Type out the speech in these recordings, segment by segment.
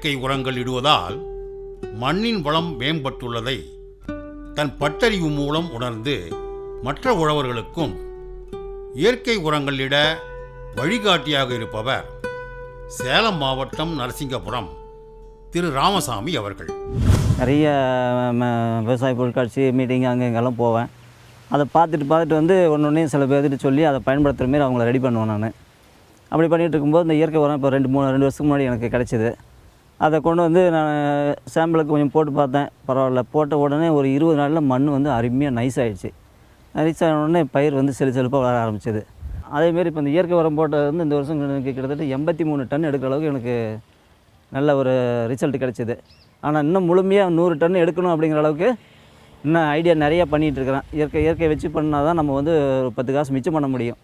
இயற்கை உரங்கள் இடுவதால் மண்ணின் வளம் மேம்பட்டுள்ளதை தன் பட்டறிவு மூலம் உணர்ந்து மற்ற உழவர்களுக்கும் இயற்கை உரங்கள் இட வழிகாட்டியாக இருப்பவர் சேலம் மாவட்டம் நரசிங்கபுரம் திரு ராமசாமி அவர்கள். நிறைய விவசாய பொருட்காட்சி மீட்டிங் அங்கே இங்கெல்லாம் போவேன். அதை பார்த்துட்டு பார்த்துட்டு வந்து ஒன்று ஒன்றையும் சில பேர்கிட்ட சொல்லி அதை பயன்படுத்துகிற மாரி அவங்கள ரெடி பண்ணுவேன் நான். அப்படி பண்ணிகிட்டு இருக்கும்போது இந்த இயற்கை உரம் இப்போ ரெண்டு மூணு ரெண்டு வருஷத்துக்கு முன்னாடி எனக்கு கிடச்சிது. அதை கொண்டு வந்து நான் சாம்பிளுக்கு கொஞ்சம் போட்டு பார்த்தேன். பரவாயில்ல. போட்ட உடனே ஒரு இருபது நாளில் மண் வந்து அருமையாக நைஸ் ஆகிடுச்சு நைஸ் ஆன உடனே பயிர் வந்து செழு செழிப்பாக வளர ஆரம்பிச்சது. அதேமாரி இப்போ இந்த இயற்கை உரம் போட்டது வந்து இந்த வருஷம் எனக்கு கிட்டத்தட்ட எண்பத்தி மூணு டன் எடுக்கிற அளவுக்கு எனக்கு நல்ல ஒரு ரிசல்ட் கிடச்சிது. ஆனால் இன்னும் முழுமையாக நூறு டன் எடுக்கணும் அப்படிங்கிற அளவுக்கு இன்னும் ஐடியா நிறையா பண்ணிகிட்டு இருக்கிறேன். இயற்கை இயற்கை வச்சு பண்ணால் தான் நம்ம வந்து ஒரு பத்து காசு மிச்சம் பண்ண முடியும்.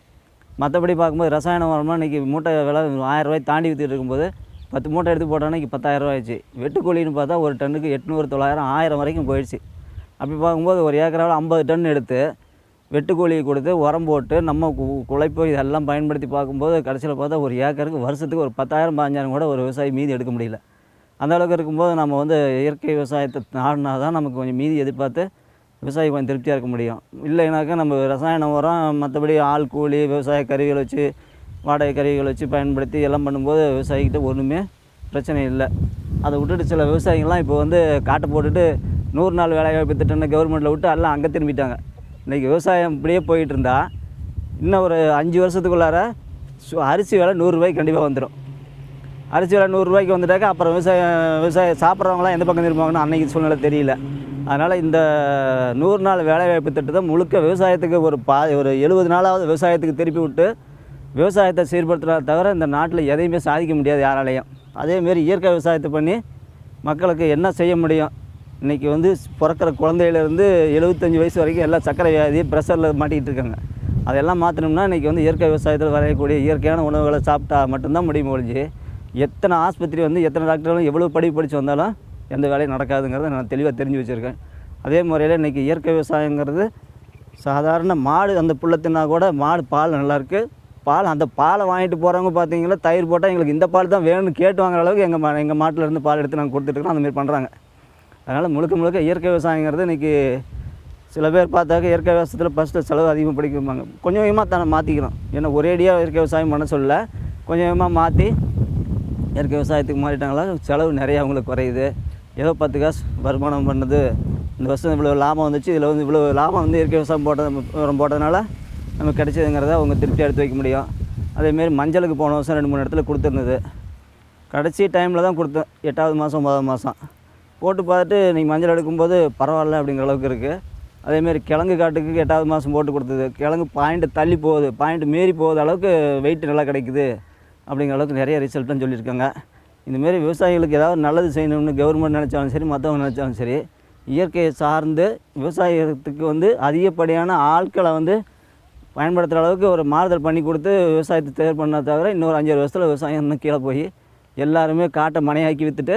மற்றபடி பார்க்கும்போது ரசாயன உரம்லாம் இன்றைக்கி மூட்டை விலை ஆயிரம் ரூபாய் தாண்டி விற்றுட்டு இருக்கும்போது பத்து மூட்டை எடுத்து போட்டோன்னா இன்றைக்கி பத்தாயிரம் ரூபாய் ஆயிடுச்சு. வெட்டுக்கூலின்னு பார்த்தா ஒரு டன்னுக்கு எட்நூறு தொள்ளாயிரம் ஆயிரம் வரைக்கும் போயிடுச்சு. அப்படி பார்க்கும்போது ஒரு ஏக்கராவில் ஐம்பது டன் எடுத்து வெட்டுக்கூலி கொடுத்து உரம் போட்டு நம்ம கு- குழைப்பு இதெல்லாம் பயன்படுத்தி பார்க்கும்போது கடைசியில் பார்த்தா ஒரு ஏக்கருக்கு வருஷத்துக்கு ஒரு பத்தாயிரம் பாஞ்சாயிரம் கூட ஒரு விவசாயி மீதி எடுக்க முடியல. அந்த அளவுக்கு இருக்கும்போது நம்ம வந்து இயற்கை விவசாயத்தை நாடினா தான் நமக்கு கொஞ்சம் மீதி எதிர்பார்த்து விவசாயி கொஞ்சம் திருப்தியாக இருக்க முடியும். இல்லைனாக்கா நம்ம ரசாயன உரம் மற்றபடி ஆள் கூலி விவசாய கருவிகள் வச்சு வாடகை கருவிகள் வச்சு பயன்படுத்தி எல்லாம் பண்ணும்போது விவசாயிக்கிட்ட ஒன்றுமே பிரச்சனை இல்லை. அதை விட்டுட்டு சில விவசாயிகள்லாம் இப்போ வந்து காட்டை போட்டுட்டு நூறு நாள் வேலைவாய்ப்பு திட்டம்னு கவர்மெண்ட்டில் விட்டு எல்லாம் அங்கே திரும்பிட்டாங்க. இன்றைக்கி விவசாயம் இப்படியே போயிட்டுருந்தா இன்னும் ஒரு அஞ்சு வருஷத்துக்குள்ளார சு- அரிசி விலை நூறுரூவாய்க்கு கண்டிப்பாக வந்துடும் அரிசி விலை நூறுரூவாய்க்கு வந்துட்டாக்க அப்புறம் விவசாயம் விவசாயம் சாப்பிட்றவங்களாம் எந்த பக்கம் திரும்புவாங்கன்னு அன்றைக்கி சூழ்நிலை தெரியல. அதனால் இந்த நூறு நாள் வேலைவாய்ப்பு திட்டத்தை முழுக்க விவசாயத்துக்கு ஒரு பா ஒரு எழுபது நாளாவது விவசாயத்துக்கு திருப்பி விட்டு விவசாயத்தை சீர்படுத்துறத தவிர இந்த நாட்டில் எதையுமே சாதிக்க முடியாது யாராலையும். அதேமாரி இயற்கை விவசாயத்தை பண்ணி மக்களுக்கு என்ன செய்ய முடியும்? இன்றைக்கி வந்து பிறக்கிற குழந்தையிலேருந்து எழுபத்தஞ்சி வயசு வரைக்கும் எல்லாம் சர்க்கரை வியாதி ப்ரெஷரில் மாட்டிக்கிட்டு இருக்காங்க. அதெல்லாம் மாற்றணும்னா இன்றைக்கி வந்து இயற்கை விவசாயத்தில் விளையக்கூடிய இயற்கையான உணவுகளை சாப்பிட்டா மட்டும்தான் முடியும் ஒழிஞ்சு எத்தனை ஆஸ்பத்திரி வந்து எத்தனை டாக்டர்களும் எவ்வளோ படிப்பு படித்து வந்தாலும் எந்த வேலையும் நடக்காதுங்கிறத நான் தெளிவாக தெரிஞ்சு வச்சுருக்கேன். அதே முறையில் இன்றைக்கி இயற்கை விவசாயங்கிறது சாதாரண மாடு அந்த புல்லை கூட மாடு பால் நல்லாயிருக்கு பால் அந்த பாலை வாங்கிட்டு போகிறவங்க பார்த்தீங்கன்னா தயிர் போட்டால் எங்களுக்கு இந்த பால் தான் வேணும்னு கேட்டு வாங்குற அளவுக்கு எங்கள் மா எங்கள் மாட்டில் இருந்து பால் எடுத்து நாங்கள் கொடுத்துட்ருக்கோம் அந்த மாதிரி பண்ணுறாங்க அதனால் முழுக்க முழுக்க இயற்கை விவசாயங்கிறது இன்றைக்கி சில பேர் பார்த்தாக்க இயற்கை விவசாயத்தில் ஃபஸ்ட்டு செலவு அதிகமாக பிடிக்கும்பாங்க. கொஞ்சம் கொஞ்சமாக தானே மாற்றிக்கிறோம் ஏன்னா ஒரேடியாக இயற்கை விவசாயம் பண்ண சொல்ல கொஞ்சம் கொஞ்சமாக மாற்றி இயற்கை விவசாயத்துக்கு மாறிட்டாங்களா செலவு நிறைய அவங்களுக்கு குறையுது. ஏதோ பத்து காசு வருமானம் பண்ணது. இந்த வருஷம் இவ்வளோ லாபம் வந்துச்சு இதில் வந்து இவ்வளோ லாபம் வந்து இயற்கை விவசாயம் போட்டது உரம் போட்டதுனால நமக்கு கிடைச்சதுங்கிறத அவங்க திருப்தி எடுத்து வைக்க முடியும். அதேமாரி மஞ்சளுக்கு போன வருஷம் ரெண்டு மூணு இடத்துல கொடுத்துருந்தது. கடைசி டைமில் தான் கொடுத்தேன். எட்டாவது மாதம் ஒன்பதாவது மாதம் போட்டு பார்த்துட்டு நீங்கள் மஞ்சள் எடுக்கும்போது பரவாயில்ல அப்படிங்கிற அளவுக்கு இருக்குது அதேமாரி கிழங்கு காட்டுக்கு எட்டாவது மாதம் போட்டு கொடுத்தது. கிழங்கு பாயிண்ட்டு தள்ளி போகுது. பாயிண்ட் மீறி போகுது அளவுக்கு வெயிட் நல்லா கிடைக்குது அப்படிங்கிற அளவுக்கு நிறைய ரிசல்ட்டுன்னு சொல்லியிருக்காங்க. இந்தமாரி விவசாயிகளுக்கு ஏதாவது நல்லது செய்யணும்னு கவர்மெண்ட் நினச்சாலும் சரி மற்றவங்க நினச்சாலும் சரி இயற்கையை சார்ந்து விவசாயத்துக்கு வந்து அதிகப்படியான ஆட்களை வந்து பயன்படுத்துகிற அளவுக்கு ஒரு மாறுதல் பண்ணி கொடுத்து விவசாயத்தை தேர் பண்ண தவிர இன்னொரு அஞ்சாறு வருஷத்தில் விவசாயம் இன்னும் கீழே போய் எல்லாருமே காட்டை மனையாக்கி விற்றுட்டு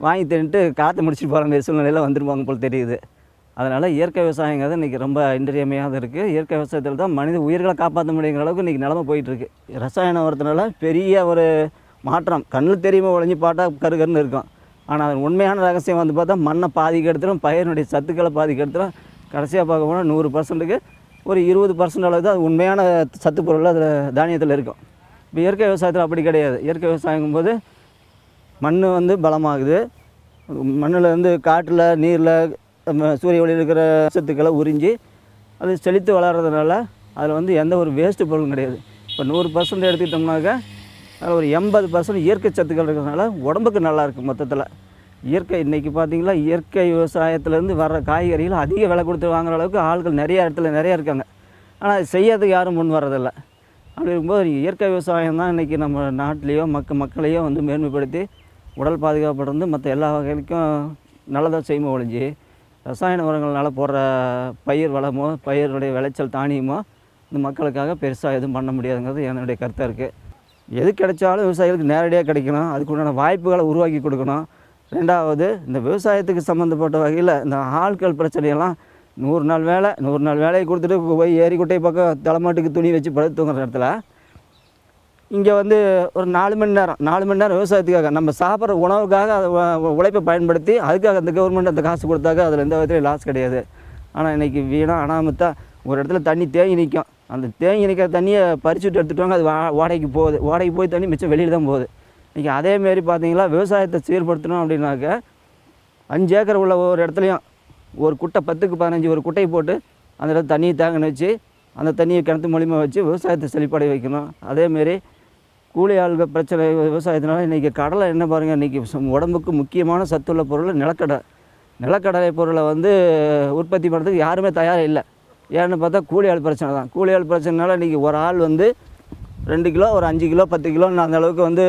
வாங்கி தின்ட்டு காற்று முடிச்சுட்டு போகிற மாதிரி சூழ்நிலையில் வந்துருப்பாங்க போல் தெரியுது. அதனால் இயற்கை விவசாயங்கிறது இன்றைக்கி ரொம்ப இன்றியமையாக இருக்குது இயற்கை விவசாயத்தில் தான் மனித உயிர்களை காப்பாற்ற முடியுங்கிற அளவுக்கு இன்றைக்கி நிலமை போயிட்டுருக்கு ரசாயன உரத்தினால பெரிய ஒரு மாற்றம். கண்ணில் தெரியுமா உழைஞ்சி பார்த்தா கரு கருன்னு இருக்கும். ஆனால் அது உண்மையான ரகசியம் வந்து பார்த்தா மண்ணை பாதிக்கு எடுத்துடும் பயிரினுடைய சத்துக்களை பாதிக்கு எடுத்துடும் கடைசியாக பார்க்க போனால் நூறு பர்சன்ட்டுக்கு ஒரு இருபது பர்சன்ட் அளவு தான் உண்மையான சத்து பொருள் அதில் தானியத்தில் இருக்கும். இப்போ இயற்கை விவசாயத்தில் அப்படி கிடையாது. இயற்கை விவசாயங்கும் போது மண் வந்து பலமாகுது. மண்ணில் வந்து காட்டில் நீரில் நம்ம சூரிய ஒளியில் இருக்கிற சத்துக்களை உறிஞ்சி அது செழித்து வளர்கிறதுனால அதில் வந்து எந்த ஒரு வேஸ்ட்டு பொருளும் கிடையாது. இப்போ நூறு பர்சன்ட் எடுத்துக்கிட்டோம்னாக்கா அதில் ஒரு எண்பது பர்சன்ட் இயற்கை சத்துக்கள் இருக்கிறதுனால உடம்புக்கு நல்லாயிருக்கு மொத்தத்தில். இயற்கை இன்றைக்கி பார்த்திங்களா இயற்கை விவசாயத்துலேருந்து வர்ற காய்கறிகள் அதிக விலை கொடுத்து வாங்குற அளவுக்கு ஆள்கள் நிறைய இடத்துல நிறையா இருக்காங்க. ஆனால் அது செய்யறதுக்கு யாரும் முன் வரதில்லை அப்படி இருக்கும்போது இயற்கை விவசாயம் தான் இன்றைக்கி நம்ம நாட்டிலேயோ மக்க மக்களையோ வந்து மேன்மைப்படுத்தி உடல் பாதுகாப்பு மற்ற எல்லா வகைகளுக்கும் நல்லதாக செய்யுமோ ஒழிஞ்சு ரசாயன உரங்கள்னால போடுற பயிர் வளமோ பயிருடைய விளைச்சல் தானியமோ இந்த மக்களுக்காக பெருசாக எதுவும் பண்ண முடியாதுங்கிறது என்னுடைய கருத்தாக இருக்குது எது கிடைச்சாலும் விவசாயிகளுக்கு நேரடியாக கிடைக்கணும். அதுக்குண்டான வாய்ப்புகளை உருவாக்கி கொடுக்கணும். ரெண்டாவது இந்த விவசாயத்துக்கு சம்மந்தப்பட்ட வகையில் இந்த ஆட்கள் பிரச்சனையெல்லாம் நூறு நாள் வேலை நூறு நாள் வேலையை கொடுத்துட்டு போய் ஏரிக்குட்டை பக்கம் தலைமாட்டுக்கு துணி வச்சு படுத்து தூங்குற இடத்துல இங்கே வந்து ஒரு நாலு மணி நேரம் நாலு மணி நேரம் விவசாயத்துக்காக நம்ம சாப்பிட்ற உணவுக்காக அதை உழைப்பை பயன்படுத்தி அதுக்காக அந்த கவர்மெண்ட் அந்த காசு கொடுத்தாக்க அதில் எந்த விதத்துலையும் லாஸ் கிடையாது. ஆனால் இன்றைக்கி வீணாக அனாமத்தா ஒரு இடத்துல தண்ணி தேங்கி நிற்கும் அந்த தேங்கி நிற்கிற தண்ணியை பறிச்சுட்டு எடுத்துகிட்டு வாங்க அது வா வாடகைக்கு போகுது. வாடகைக்கு போய் தண்ணி மிச்சம் வெளியில் தான் போகுது. இன்றைக்கி அதேமாரி பார்த்தீங்களா விவசாயத்தை சீர்படுத்தணும் அப்படின்னாக்க அஞ்சு ஏக்கர் உள்ள ஒரு இடத்துலையும் ஒரு குட்டை பத்துக்கு பதினஞ்சு ஒரு குட்டையை போட்டு அந்த இடத்துல தண்ணியை தேங்கன்னு வச்சு அந்த தண்ணியை கிணத்து மூலிமா வச்சு விவசாயத்தை செழிப்படைய வைக்கணும். அதேமாரி கூலி ஆள்கள் பிரச்சனை விவசாயத்தினால இன்றைக்கி கடலை என்ன பாருங்கள் இன்றைக்கி உடம்புக்கு முக்கியமான சத்துள்ள பொருள் நிலக்கடலை. நிலக்கடலை பொருளை வந்து உற்பத்தி பண்ணுறதுக்கு யாருமே தயாராக இல்லை. ஏன்னு பார்த்தா கூலி ஆள் பிரச்சனை தான். கூலி ஆள் பிரச்சனைனால இன்றைக்கி ஒரு ஆள் வந்து ரெண்டு கிலோ ஒரு அஞ்சு கிலோ பத்து கிலோ அந்த அளவுக்கு வந்து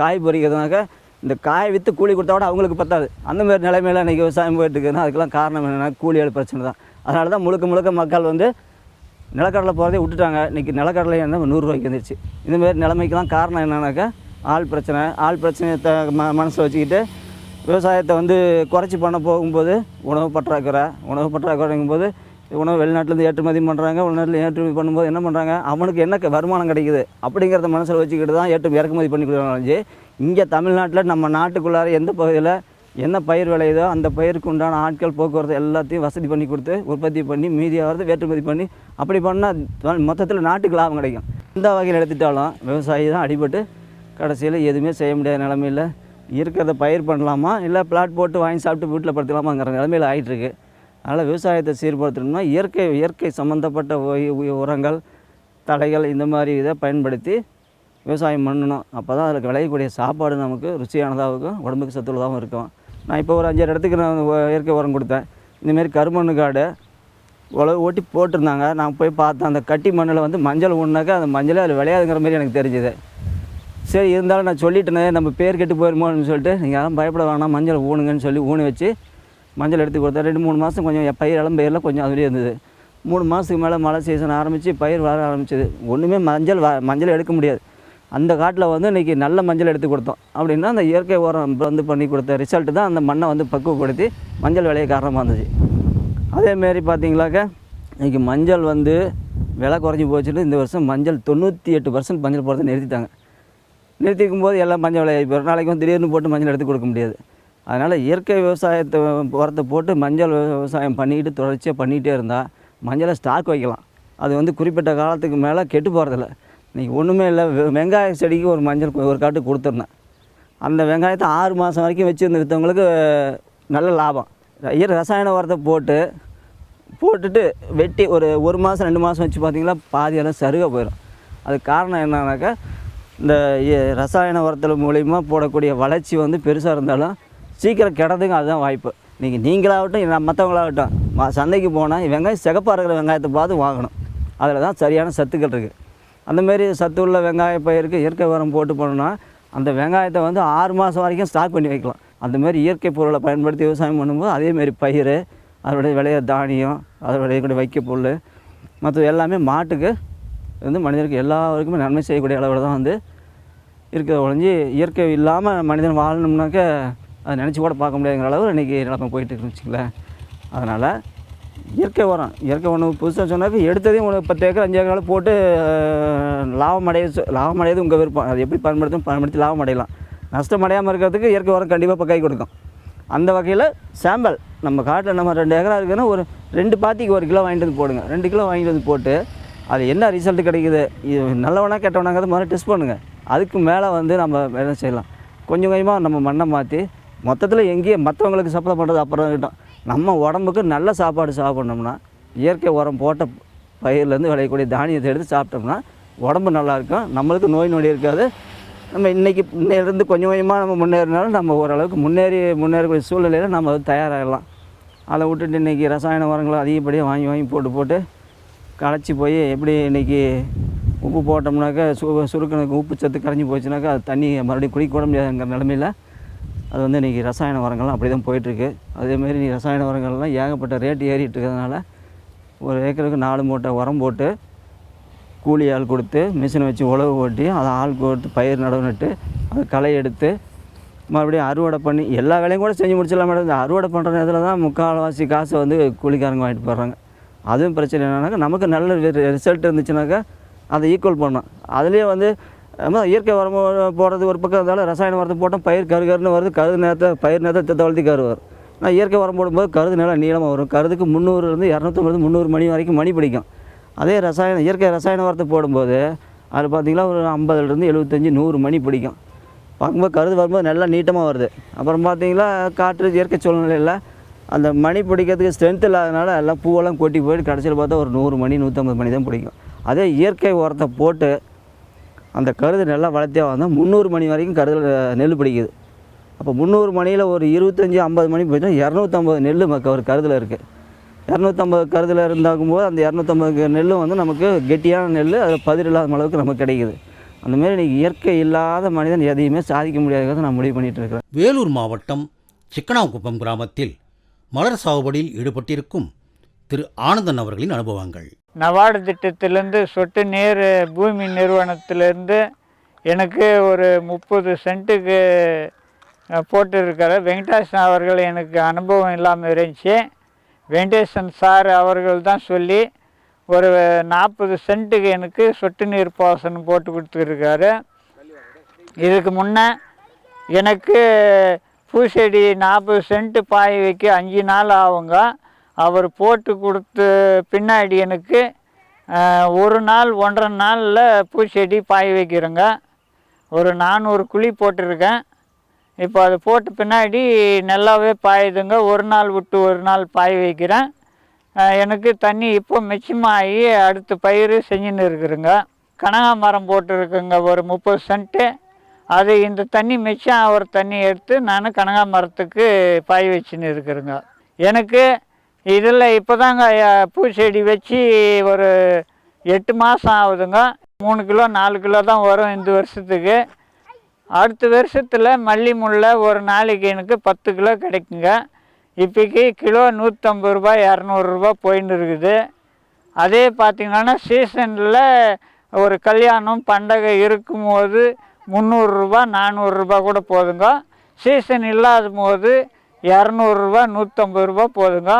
காய் பறிக்கிறதுனாக்க இந்த காய் விற்று கூலி கொடுத்தா கூட அவங்களுக்கு பத்தாது. அந்த மாதிரி இன்றைக்கி விவசாயம் போயிட்டு இருக்குதுன்னா அதுக்கெல்லாம் காரணம் என்னென்னா கூலி ஆள் பிரச்சனை தான். அதனால தான் முழுக்க முழுக்க மக்கள் வந்து நிலக்கடலை போகிறதே விட்டுட்டாங்க. இன்றைக்கி நிலக்கடலை என்ன நூறுரூவாய்க்கு வந்துருச்சு. இந்தமாரி நிலைமைக்கெலாம் காரணம் என்னன்னாக்கா ஆள் பிரச்சனை. ஆள் பிரச்சனையை த ம மனசில் வச்சுக்கிட்டு விவசாயத்தை வந்து குறைச்சி பண்ண போகும்போது உணவு பற்றாக்குறை உணவு பற்றாக்குறைங்கும்போது உணவு வெளிநாட்டிலேருந்து ஏற்றுமதி பண்ணுறாங்க உள்நாட்டில் ஏற்றுமதி பண்ணும்போது என்ன பண்ணுறாங்க அவனுக்கு என்ன வருமானம் கிடைக்குது? அப்படிங்கிறத மனசில் வச்சுக்கிட்டு தான் ஏற்று இறக்குமதி பண்ணி கொடுக்குறாங்க இங்கே தமிழ்நாட்டில் நம்ம நாட்டுக்குள்ளார எந்த பகுதியில் என்ன பயிர் விளையுதோ அந்த பயிருக்கு உண்டான ஆட்கள் போக்குவரத்து எல்லாத்தையும் வசதி பண்ணி கொடுத்து உற்பத்தி பண்ணி மீதியாகிறது ஏற்றுமதி பண்ணி அப்படி பண்ணால் மொத்தத்தில் நாட்டுக்கு லாபம் கிடைக்கும். எந்த வகையில் எடுத்துட்டாலும் விவசாயி தான் அடிபட்டு கடைசியில் எதுவுமே செய்ய முடியாத நிலமையில் இருக்கிறத பயிர் பண்ணலாமா? இல்லை பிளாட் போட்டு வாங்கி சாப்பிட்டு வீட்டில் படுத்துக்கலாமாங்கிற நிலமையில் ஆகிட்டுருக்கு அதனால் விவசாயத்தை சீர்படுத்தணும்னா இயற்கை இயற்கை சம்மந்தப்பட்ட உரங்கள் தழைகள் இந்த மாதிரி இதை பயன்படுத்தி விவசாயம் பண்ணணும். அப்போ தான் அதில் விளையக்கூடிய சாப்பாடு நமக்கு ருசியானதாகவும் இருக்கும் உடம்புக்கு சத்துள்ளதாகவும் இருக்கும். நான் இப்போ ஒரு அஞ்சாறு இடத்துக்கு நான் இயற்கை உரம் கொடுத்தேன். இந்தமாரி கருமண்ணு காடு உழவு ஓட்டி போட்டிருந்தாங்க. நான் போய் பார்த்தேன். அந்த கட்டி மண்ணில் வந்து மஞ்சள் ஊனாக்கா அந்த மஞ்சளே அதில் விளையாதுங்கிற மாதிரி எனக்கு தெரிஞ்சுது. சரி இருந்தாலும் நான் சொல்லிட்டேனே நம்ம பேர் கெட்டு போயிருமோன்னு சொல்லிட்டு நீங்கள் யாரும் பயப்பட வேணாம். மஞ்சள் ஊனுங்கன்னு சொல்லி ஊனி வச்சு மஞ்சள் எடுத்து கொடுத்தேன் ரெண்டு மூணு மாதம் கொஞ்சம் என் பயிர் கொஞ்சம் அதுலேயே இருந்தது. மூணு மாதத்துக்கு மேலே மழை சீசன் ஆரம்பித்து பயிர் வர ஆரம்பிச்சது. ஒன்றுமே மஞ்சள் வ மஞ்சள் எடுக்க முடியாது. அந்த காட்டில் வந்து இன்றைக்கி நல்ல மஞ்சள் எடுத்து கொடுத்தோம். அப்படின்னா அந்த இயற்கை உரம் வந்து பண்ணி கொடுத்த ரிசல்ட்டு தான் அந்த மண்ணை வந்து பக்குவப்படுத்தி மஞ்சள் விலையை காரணமாக இருந்துச்சு. அதேமாரி பார்த்தீங்களாக்க இன்றைக்கி மஞ்சள் வந்து விலை குறைஞ்சி போச்சுட்டு இந்த வருஷம் மஞ்சள் தொண்ணூற்றி எட்டு பர்சன்ட் மஞ்சள் போகிறத நிறுத்திட்டாங்க. நிறுத்திக்கும் போது எல்லாம் மஞ்சள் விளையாடி போயிடும் நாளைக்கு வந்து திடீர்னு போட்டு மஞ்சள் எடுத்து கொடுக்க முடியாது. அதனால் இயற்கை விவசாயத்தை உரத்தை போட்டு மஞ்சள் விவசாயம் பண்ணிக்கிட்டு தொடர்ச்சியாக பண்ணிக்கிட்டே இருந்தால் மஞ்சளை ஸ்டாக் வைக்கலாம். அது வந்து குறிப்பிட்ட காலத்துக்கு மேலே கெட்டு போகிறதில்ல இன்றைக்கி ஒன்றுமே இல்லை. வெ- வெங்காய செடிக்கு ஒரு மஞ்சள் ஒரு காட்டு கொடுத்துருந்தேன் அந்த வெங்காயத்தை ஆறு மாதம் வரைக்கும் வச்சுருந்த விற்றவங்களுக்கு நல்ல லாபம். இயற் ரசாயன உரத்தை போட்டு போட்டுட்டு வெட்டி ஒரு ஒரு மாதம் ரெண்டு மாதம் வச்சு பார்த்தீங்களா பாதியெல்லாம் சருக போயிடும். அதுக்கு காரணம் என்னன்னாக்கா இந்த ரசாயன உரத்தில் மூலிமா போடக்கூடிய வளர்ச்சி வந்து பெருசாக இருந்தாலும் சீக்கிரம் கிடதுங்க அதுதான் வாய்ப்பு. நீங்கள் நீங்களாகட்டும் மற்றவங்களாகட்டும் சந்தைக்கு போனால் வெங்காயம் சிகப்பாக இருக்கிற வெங்காயத்தை பார்த்து வாங்கணும். அதில் தான் சரியான சத்துக்கள் இருக்குது அந்தமாரி சத்து உள்ள வெங்காய பயிருக்கு இயற்கை உரம் போட்டு போனோம்னா அந்த வெங்காயத்தை வந்து ஆறு மாதம் வரைக்கும் ஸ்டாக் பண்ணி வைக்கலாம். அந்தமாரி இயற்கை பொருளை பயன்படுத்தி விவசாயம் பண்ணும்போது அதேமாரி பயிர் அதனுடைய விளைய தானியம் அதனுடைய கூட வைக்க புல் மற்ற எல்லாமே மாட்டுக்கு வந்து மனிதருக்கு எல்லாருக்குமே நன்மை செய்யக்கூடிய அளவில் தான் வந்து இருக்கிற ஒழிஞ்சு இயற்கை இல்லாமல் மனிதன் வாழணும்னாக்க அதை நினச்சி கூட பார்க்க முடியாதுங்கிற அளவு இன்றைக்கி நிலமை போயிட்டு இருக்குன்னு வச்சுங்களேன் அதனால் இயற்கை உரம் இயற்கை உணவு புதுசாக சொன்னாக்க எடுத்ததையும் ஒரு பத்து ஏக்கர் அஞ்சு ஏக்கரால் போட்டு லாபம் அடைய லாபம் அடையது உங்கள் விருப்பம். அதை எப்படி பயன்படுத்தும் பயன்படுத்தி லாபம் அடையலாம். நஷ்டம் அடையாமல் இருக்கிறதுக்கு இயற்கை உரம் கண்டிப்பாக இப்போ கை கொடுக்கும். அந்த வகையில் சாம்பிள் நம்ம காட்டில் நம்ம ரெண்டு ஏக்கரா இருக்குன்னா ஒரு ரெண்டு பாத்திக்கு ஒரு கிலோ வாங்கிட்டு வந்து போடுங்க. ரெண்டு கிலோ வாங்கிட்டு வந்து போட்டு அது என்ன ரிசல்ட் கிடைக்குது? இது நல்லவனா கெட்டவனாங்கிறத முதல்ல டெஸ்ட் பண்ணுங்கள் அதுக்கு மேலே வந்து நம்ம வேலை செய்யலாம். கொஞ்சம் கொஞ்சமாக நம்ம மண்ணை மாற்றி மொத்தத்தில் எங்கேயும் மற்றவங்களுக்கு சப்ளை பண்ணுறது அப்புறம் இருக்கட்டும் நம்ம உடம்புக்கு நல்ல சாப்பாடு சாப்பிட்ணோம்னா இயற்கை உரம் போட்ட பயிர்லேருந்து விளையக்கூடிய தானியத்தை எடுத்து சாப்பிட்டோம்னா உடம்பு நல்லாயிருக்கும் நம்மளுக்கு நோய் நொடி இருக்காது. நம்ம இன்றைக்கி இருந்து கொஞ்சம் கொஞ்சமாக நம்ம முன்னேறினாலும் நம்ம ஓரளவுக்கு முன்னேறி முன்னேறக்கூடிய சூழ்நிலையில் நம்ம அது தயாராகலாம். அதை விட்டுட்டு இன்றைக்கி ரசாயன உரங்களை அதிகப்படியாக வாங்கி வாங்கி போட்டு போட்டு களைச்சி போய் எப்படி இன்றைக்கி உப்பு போட்டோம்னாக்கா சு சுருக்கணுக்கு உப்பு சத்து கரைஞ்சி போச்சுனாக்கா அது தண்ணி மறுபடியும் குடிக்க கூட முடியாதுங்கிற நிலமையில் அது வந்து இன்றைக்கி ரசாயன உரங்கள்லாம் அப்படி தான் போயிட்டுருக்கு அதேமாரி நீ ரசாயன உரங்கள்லாம் ஏகப்பட்ட ரேட் ஏறிட்டு இருக்கிறதுனால ஒரு ஏக்கருக்கு நாலு மூட்டை உரம் போட்டு கூலி ஆள் கொடுத்து மிஷினை வச்சு உழவு ஓட்டி அதை ஆள் கொடுத்து பயிர் நடவு நட்டு அதை களை எடுத்து மறுபடியும் அறுவடை பண்ணி எல்லா வேலையும் கூட செஞ்சு முடிச்சிடலாம் மேடம். இந்த அறுவடை பண்ணுற நேரத்தில் தான் முக்கால்வாசி காசை வந்து கூலிக்காரங்க வாங்கிட்டு போடுறாங்க அதுவும் பிரச்சனை என்னன்னாக்கா நமக்கு நல்ல ரிசல்ட் இருந்துச்சுனாக்கா அதை ஈக்குவல் பண்ணோம் அதுலேயே வந்து ஆமாம் இயற்கை உரம் போடுறது ஒரு பக்கம் இருந்தாலும் ரசாயன உரத்தை போட்டோம் பயிர் கரு கருன்னு வருது கருது நேரத்தை பயிர் நேரத்தை தவழ்த்தி கரு வரும் ஆனால் இயற்கை உரம் போடும்போது கருது நல்லா நீளமாக வரும். கருதுக்கு முந்நூறுலேருந்து இரநூத்தம்பது முந்நூறு மணி வரைக்கும் மணி பிடிக்கும். அதே ரசாயன இயற்கை ரசாயன உரத்தை போடும்போது அதில் பார்த்திங்கன்னா ஒரு ஐம்பதுலேருந்து எழுபத்தஞ்சி நூறு மணி பிடிக்கும். பார்க்கும்போது கருது வரும்போது நல்லா நீட்டமாக வருது. அப்புறம் பார்த்தீங்கன்னா காற்று இயற்கை சூழ்நிலையில் அந்த மணி பிடிக்கிறதுக்கு ஸ்ட்ரென்த் இல்லாதனால எல்லாம் பூவெல்லாம் கொட்டி போயிட்டு கடைசியில் பார்த்தா ஒரு நூறு மணி நூற்றம்பது மணி தான் பிடிக்கும். அதே இயற்கை உரத்தை போட்டு அந்த கருது நல்லா வளர்த்தே வந்தால் முந்நூறு மணி வரைக்கும் கருது நெல் பிடிக்குது. அப்போ முந்நூறு மணியில் ஒரு இருபத்தஞ்சி ஐம்பது மணி போயிட்டா இரநூத்தம்பது நெல் மக்க ஒரு கருதில் இருக்குது இரநூத்தம்பது கருதில் இருந்தாகும்போது அந்த இரநூத்தம்பது நெல்லும் வந்து நமக்கு கெட்டியான நெல் அது பதிர் இல்லாத அளவுக்கு நமக்கு கிடைக்குது. அந்த மாதிரி இன்றைக்கி இயற்கை இல்லாத மனிதன் எதையுமே சாதிக்க முடியாதுங்கிறத நான் முடிவு பண்ணிகிட்டு இருக்கிறேன். வேலூர் மாவட்டம் சிக்கனாங்குப்பம் கிராமத்தில் மலர் சாகுபடியில் ஈடுபட்டிருக்கும் திரு ஆனந்தன் அவர்களின் அனுபவங்கள். நவார்டு திட்டத்திலேருந்து சொட்டு நீர் பூமி நிறுவனத்திலேருந்து எனக்கு ஒரு முப்பது சென்ட்டுக்கு போட்டிருக்கிற வெங்கடேசன் அவர்கள் எனக்கு அனுபவம் இல்லாமல் இருந்துச்சு. வெங்கடேசன் சார் அவர்கள் தான் சொல்லி ஒரு நாற்பது சென்ட்டுக்கு எனக்கு சொட்டு நீர் பாசனம் போட்டு கொடுத்துருக்காரு. இதுக்கு முன்னே எனக்கு பூச்செடி நாற்பது சென்ட் பாய வைக்க அஞ்சு நாள் ஆகுங்க. அவர் போட்டு கொடுத்து பின்னாடி எனக்கு ஒரு நாள் ஒன்றரை நாளில் பூச்செடி பாய வைக்கிறேங்க. ஒரு நானூறு குழி போட்டிருக்கேன். இப்போ அது போட்ட பின்னாடி நல்லாவே பாயுதுங்க. ஒரு நாள் விட்டு ஒரு நாள் பாய வைக்கிறேன். எனக்கு தண்ணி இப்போ மிச்சமாகி அடுத்த பயிர் செஞ்சுன்னு இருக்கிறேங்க கனகாமரம் போட்டிருக்குங்க ஒரு முப்பது சென்ட்டு. அது இந்த தண்ணி மிச்சம் ஒரு தண்ணி எடுத்து நான் கனகாமரத்துக்கு பாய் வச்சுன்னு இருக்கிறேங்க எனக்கு இதில் இப்போ தாங்க பூச்செடி வச்சு ஒரு எட்டு மாதம் ஆகுதுங்க. மூணு கிலோ நாலு கிலோ தான் வரும் இந்த வருஷத்துக்கு. அடுத்த வருஷத்தில் மல்லி முல்லை ஒரு நாளைக்கு எனக்கு பத்து கிலோ கிடைக்குங்க. இப்போக்கி கிலோ நூற்றம்பது ரூபா இரநூறுபா போயின்னு இருக்குது. அதே பார்த்திங்கன்னா சீசனில் ஒரு கல்யாணம் பண்டகை இருக்கும்போது முந்நூறுரூபா நானூறுரூபா கூட போதுங்க. சீசன் இல்லாத போது இரநூறுபா நூற்றம்பது ரூபா போதுங்க.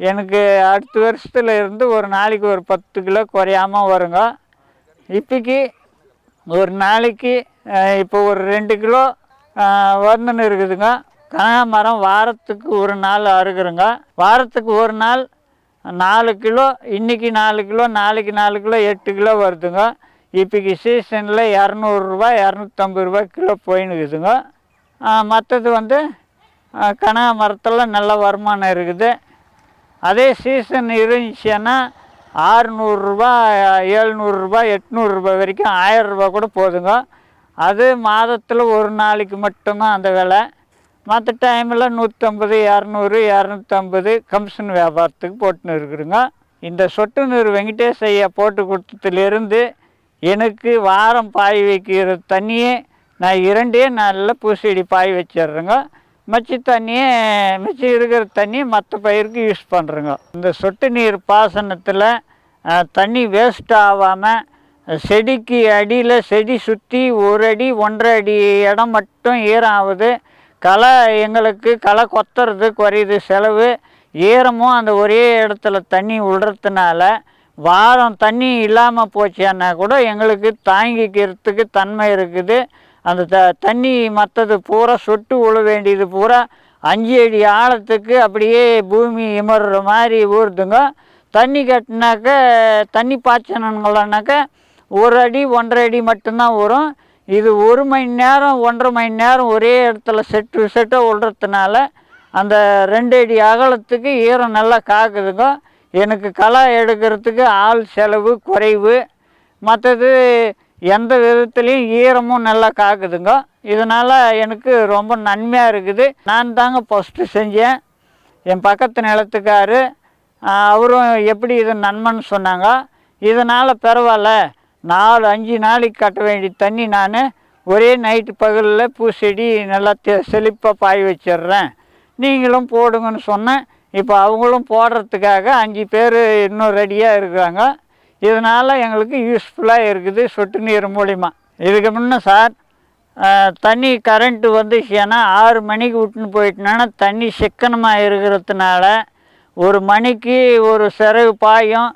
எனக்கு அடுத்த வருஷத்துல இருந்து ஒரு நாளைக்கு ஒரு பத்து கிலோ குறையாம வருங்க. இப்போக்கி ஒரு நாளைக்கு இப்போ ஒரு ரெண்டு கிலோ வந்துன்னு இருக்குதுங்க. கனகாமரம் வாரத்துக்கு ஒரு நாள் அறுக்குறேங்க. வாரத்துக்கு ஒரு நாள் நாலு கிலோ இன்றைக்கி நாலு கிலோ நாளைக்கு நாலு கிலோ எட்டு கிலோ வருதுங்க. இப்போக்கி சீசனில் இரநூறுபா இரநூத்தம்பது ரூபா கிலோ போயின்னு இருக்குதுங்க மற்றது வந்து அஹ், நல்ல வருமானம் இருக்குது. அதே சீசன் இருந்துச்சுன்னா ஆறுநூறுரூபா ஏழ்நூறுரூபா எட்நூறுரூபா வரைக்கும் ஆயிரரூபா கூட போதுங்க. அது மாதத்தில் ஒரு நாளைக்கு மட்டும்தான் அந்த விலை. மற்ற டைமில் நூற்றம்பது இரநூறு இரநூத்தம்பது கமிஷன் வியாபாரத்துக்கு போட்டுன்னு இருக்கிறோங்க இந்த சொட்டு நீர் வெங்கடேஷ் ஐயா போட்டு கொடுத்ததுலேருந்து எனக்கு வாரம் பாய் வைக்கிற தண்ணியே நான் இரண்டே நாளில் பூசெடி பாய் வச்சிட்றேங்க. மச்சி தண்ணியே மிச்சம் இருக்கிற தண்ணியை மற்ற பயிருக்கு யூஸ் பண்ணுறோங்க இந்த சொட்டு நீர் பாசனத்தில் தண்ணி வேஸ்ட் ஆகாமல் செடிக்கு அடியில் செடி சுற்றி ஒரு அடி ஒன்றரை அடி இடம் மட்டும் ஈரம் ஆகுது களை எங்களுக்கு களை கொத்துறது குறையுது செலவு. ஈரமும் அந்த ஒரே இடத்துல தண்ணி விடுறதுனால வாரம் தண்ணி இல்லாமல் போச்சுன்னா கூட எங்களுக்கு தாங்கிக்கிறதுக்கு தன்மை இருக்குது. அந்த த தண்ணி மற்றது பூரா சொட்டு விழ வேண்டியது பூரா அஞ்சு அடி ஆழத்துக்கு அப்படியே பூமி இமர்ற மாதிரி ஊறுதுங்க தண்ணி கட்டினாக்க தண்ணி பாய்ச்சணுங்களானாக்க ஒரு அடி ஒன்றரை அடி மட்டும்தான் வரும் இது ஒரு மணி நேரம் ஒன்றரை மணி நேரம் ஒரே இடத்துல செட்டு செட்டாக விடுறதுனால அந்த ரெண்டு அடி அகலத்துக்கு ஈரம் நல்லா காக்குதுங்க. எனக்கு களை எடுக்கிறதுக்கு ஆள் செலவு குறைவு. மற்றது எந்த விதத்துலேயும் ஈரமும் நல்லா காக்குதுங்க. இதனால் எனக்கு ரொம்ப நன்மையாக இருக்குது. நான் தாங்க ஃபஸ்ட்டு செஞ்சேன். என் பக்கத்து நிலத்துக்காரு அவரும் எப்படி இது நன்மைன்னு சொன்னாங்க. இதனால் பரவாயில்ல. நாலு அஞ்சு நாளைக்கு கட்ட வேண்டிய தண்ணி நான் ஒரே நைட்டு பகலில் பூச்செடி நல்லா தெ செழிப்பாக பாய் வச்சிடுறேன். நீங்களும் போடுங்கன்னு சொன்னேன். இப்போ அவங்களும் போடுறதுக்காக அஞ்சு பேர் இன்னும் ரெடியாக இருக்கிறாங்க. இதனால் எங்களுக்கு யூஸ்ஃபுல்லாக இருக்குது சொட்டு நீர் மூலிமா இதுக்கு முன்னே சார் தண்ணி கரண்ட்டு வந்துச்சுன்னா ஆறு மணிக்கு விட்டுன்னு போயிட்டுனா தண்ணி சிக்கனமாக இருக்கிறதுனால ஒரு மணிக்கு ஒரு சிறகு பாயும்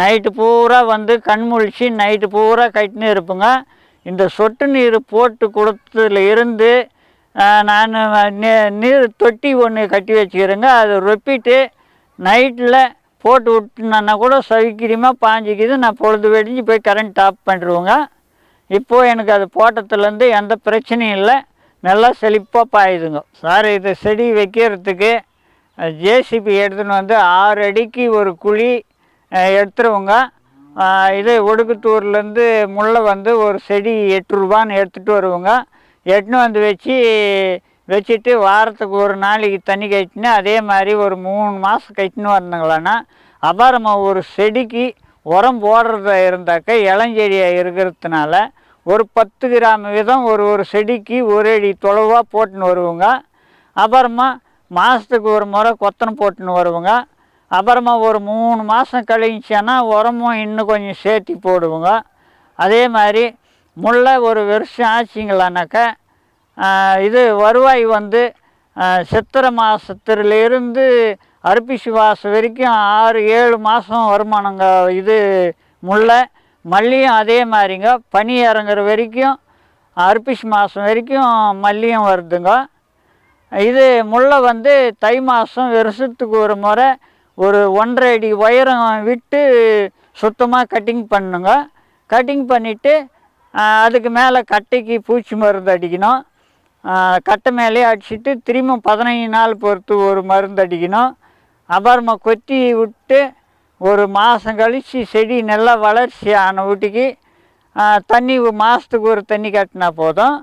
நைட்டு பூரா வந்து கண் முழிச்சு நைட்டு பூரா கட்டின்னு இருப்போங்க. இந்த சொட்டு நீர் போட்டு கொடுத்ததுல இருந்து நான் நீர் தொட்டி ஒன்று கட்டி வச்சுக்கிறேங்க. அதை ரொப்பிட்டு நைட்டில் போட்டு விட்டுனா கூட சௌகரியமாக பாஞ்சிக்குது. நான் பொழுது வெடிஞ்சு போய் கரண்ட் ஆஃப் பண்ணிடுவேங்க இப்போது எனக்கு அது போட்டத்துலேருந்து எந்த பிரச்சனையும் இல்லை. நல்லா செழிப்பாக பாயுதுங்க. சார் இது செடி வைக்கிறதுக்கு ஜேசிபி எடுத்துன்னு வந்து ஆறு அடிக்கு ஒரு குழி எடுத்துருவோங்க. இது ஒடுக்குத்தூர்லேருந்து முல்லை வந்து ஒரு செடி எட்டு ரூபான்னு எடுத்துகிட்டு வருவோங்க. எட்டுன்னு வந்து வச்சு வச்சுட்டு வாரத்துக்கு ஒரு நாளைக்கு தண்ணி கட்டினு அதே மாதிரி ஒரு மூணு மாதம் கட்டின்னு வந்தாங்களான்னா அப்புறமா ஒரு செடிக்கு உரம் போடுறதா இருந்தாக்க இளஞ்செடியாக இருக்கிறதுனால ஒரு பத்து கிராம் விதம் ஒரு ஒரு செடிக்கு ஒரு அடி தொலைவாக போட்டுன்னு வருவோங்க. அப்புறமா மாதத்துக்கு ஒரு முறை கொத்தனை போட்டுன்னு வருவோங்க. அப்புறமா ஒரு மூணு மாதம் கழிச்சுன்னா உரமும் இன்னும் கொஞ்சம் சேர்த்தி போடுவோங்க. அதே மாதிரி முல்லை ஒரு வருஷம் ஆச்சுங்களானாக்கா இது வருவாய் வந்து சித்திரை மாதத்துலேருந்து அர்ப்பிசி மாதம் வரைக்கும் ஆறு ஏழு மாதம் வருமானங்க இது முல்லை. மல்லியும் அதே மாதிரிங்க. பனி இறங்குற வரைக்கும் அர்ப்பிசி மாதம் வரைக்கும் மல்லியும் வருதுங்க. இது முல்லை வந்து தை மாதம் வருஷத்துக்கு ஒரு முறை ஒரு ஒன்றரை அடி உயரம் விட்டு சுத்தமாக கட்டிங் பண்ணுங்க. கட்டிங் பண்ணிவிட்டு அதுக்கு மேலே கட்டைக்கு பூச்சி மருந்து அடிக்கணும். கட்டை மேலே அடிச்சுட்டு திரும்ப பதினைஞ்சு நாள் பொறுத்து ஒரு மருந்து அடிக்கணும். அப்புறமா கொத்தி விட்டு ஒரு மாதம் கழித்து செடி நல்லா வளர்ச்சி ஆன வீட்டுக்கு தண்ணி மாதத்துக்கு ஒரு தண்ணி கட்டினா போதும்.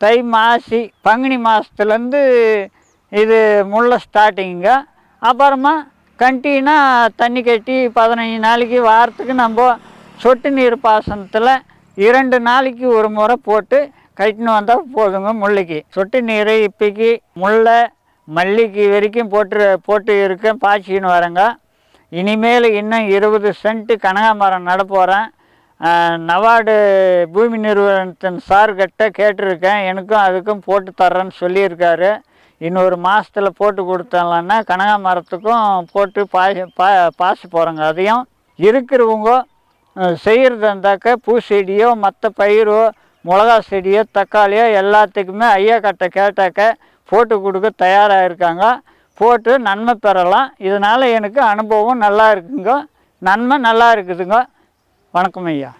தை மாசி பங்குனி மாதத்துலேருந்து இது முல்லை ஸ்டார்டிங்க அப்புறமா கண்டினியூ தண்ணி கட்டி பதினஞ்சு நாளைக்கு வாரத்துக்கு நம்ம சொட்டு நீர் பாசனத்தில் இரண்டு நாளைக்கு ஒரு முறை போட்டு கட்டின்னு வந்தால் போதுங்க முல்லைக்கு சொட்டு நீர் இப்போக்கி முல்லை மல்லிக்கு வரைக்கும் போட்டு போட்டு இருக்கேன். பாய்ச்சின்னு வரேங்க. இனிமேல் இன்னும் இருபது சென்ட்டு கனகாமரம் நட போகிறேன் நவாடு பூமி நிறுவனத்தின் சார்கிட்ட கேட்டிருக்கேன். எனக்கும் அதுக்கும் போட்டு தர்றேன்னு சொல்லியிருக்காரு. இன்னொரு மாதத்தில் போட்டு கொடுத்தலான்னா கனகாமரத்துக்கும் போட்டு பாய் பா பாசி போகிறோங்க அதையும் இருக்கிறவங்க செய்கிறது இருந்தாக்க பூச்செடியோ மற்ற பயிரோ மிளகா செடியோ தக்காளியோ எல்லாத்துக்குமே ஐயா கட்ட கேட்டாக்க போட்டு கொடுக்க தயாராக இருக்காங்க போட்டு நன்மை பெறலாம். இதனால் எனக்கு அனுபவம் நல்லா இருக்குங்க. நன்மை நல்லா இருக்குதுங்க. வணக்கம் ஐயா.